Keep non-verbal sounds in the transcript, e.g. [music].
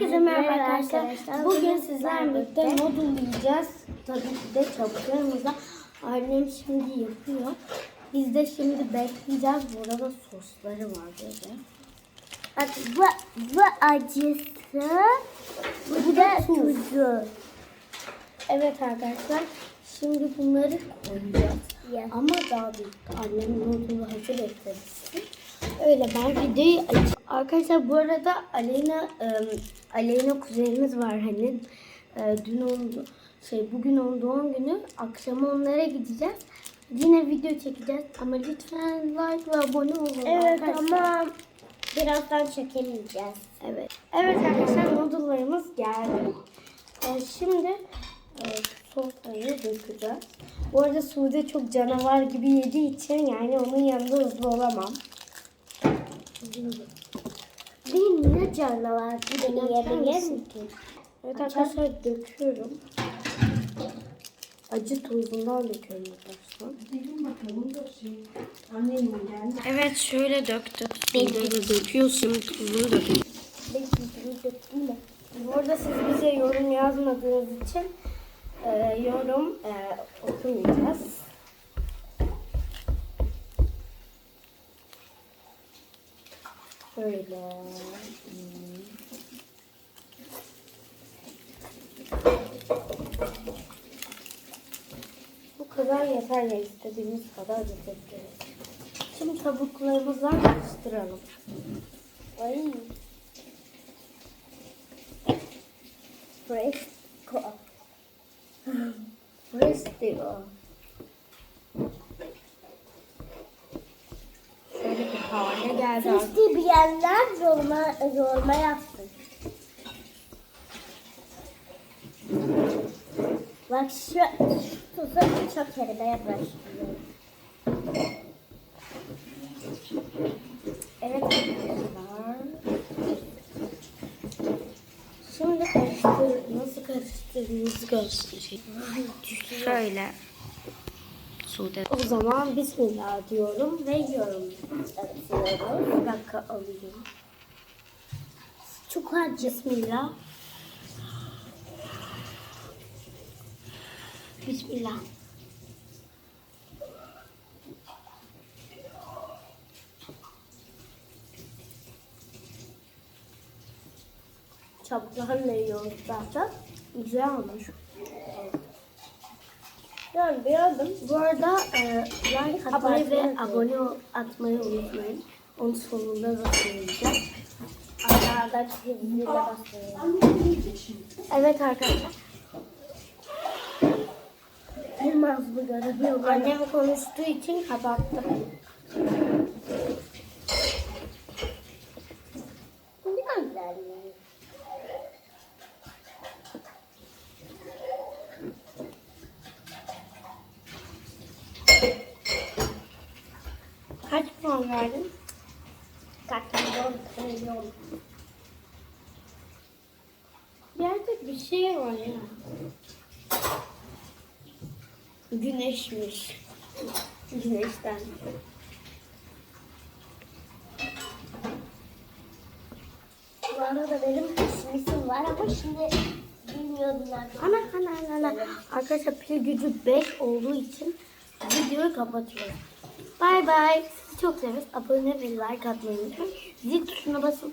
Herkese merhaba arkadaşlar. arkadaşlar. Bugün sizlerle birlikte noodle yiyeceğiz. Tabii ki de çabuklarımızla. Annem şimdi yapıyor. Biz de şimdi bekleyeceğiz. Burada sosları var böyle. Bak bu, bu acısı, bu da tuzu. Evet arkadaşlar. Şimdi bunları koyacağız. Ya. Ama daha büyük. Annem noodle'u hazır etmişti. Öyle ben videoyu aç. Arkadaşlar bu arada Aleyna e, Aleyna kuzenimiz var hani. E, dün oldu şey bugün onun doğum günü. Akşam onlara gideceğiz. Yine video çekeceğiz ama lütfen like ve abone olun. Evet arkadaşlar. ama birazdan çekemeyeceğiz. Evet. Evet arkadaşlar noodle'larımız geldi. Ee, şimdi e, sofrayı dökeceğiz. Bu arada Sude çok canavar gibi yediği için yani onun yanında hızlı olamam. Bir ne canavar gibi yiyebilir misin? Evet arkadaşlar döküyorum. Acı tozundan döküyorum arkadaşlar. Evet şöyle döktük. Sude döküyor şimdi tuzunu de. Bu arada siz bize yorum yazmadığınız için e, yorum e, okumayacağız. Böyle. hmm. Bu kadar yeter ya istediğimiz kadar dökebiliriz. Şimdi tavuklarımızla karıştıralım. Ay. Fresco. [laughs] Fresco. Şöyle bir hale geldi. Fresco diyenler yorma, yorma yapsın. Bak şu, şu tuzu çok erimeye başlıyor. Evet arkadaşlar. Şimdi karıştır, nasıl karıştırdığınızı göstereyim. Şöyle. Sude. O zaman Bismillah diyorum ve yiyorum. Atıyorum. Bir dakika alayım. Çok acı. Bismillah. Bismillah. Çabuklarla yiyoruz zaten. Güzel olmuş. Yani beğendim. Bu arada e, like atmayı ve abone atmayı unutmayın. Onun sonunda da söyleyeceğim. Arada zile basıyorum. Evet arkadaşlar. Bilmez bu göremiyor. Annem konuştuğu için kapattım. Ne güzel. Verdin? Katılıyor, katılıyor. Bir yerde bir şey var ya. Güneşmiş. Güneşten. Bu arada benim simisim var ama şimdi bilmiyorum nerede. Ana ana ana ana. Arkadaşlar pil gücü 5 olduğu için videoyu kapatıyorum. Bay bay. Çok seviyoruz. Abone ve like atmayı unutmayın. Zil tuşuna basın.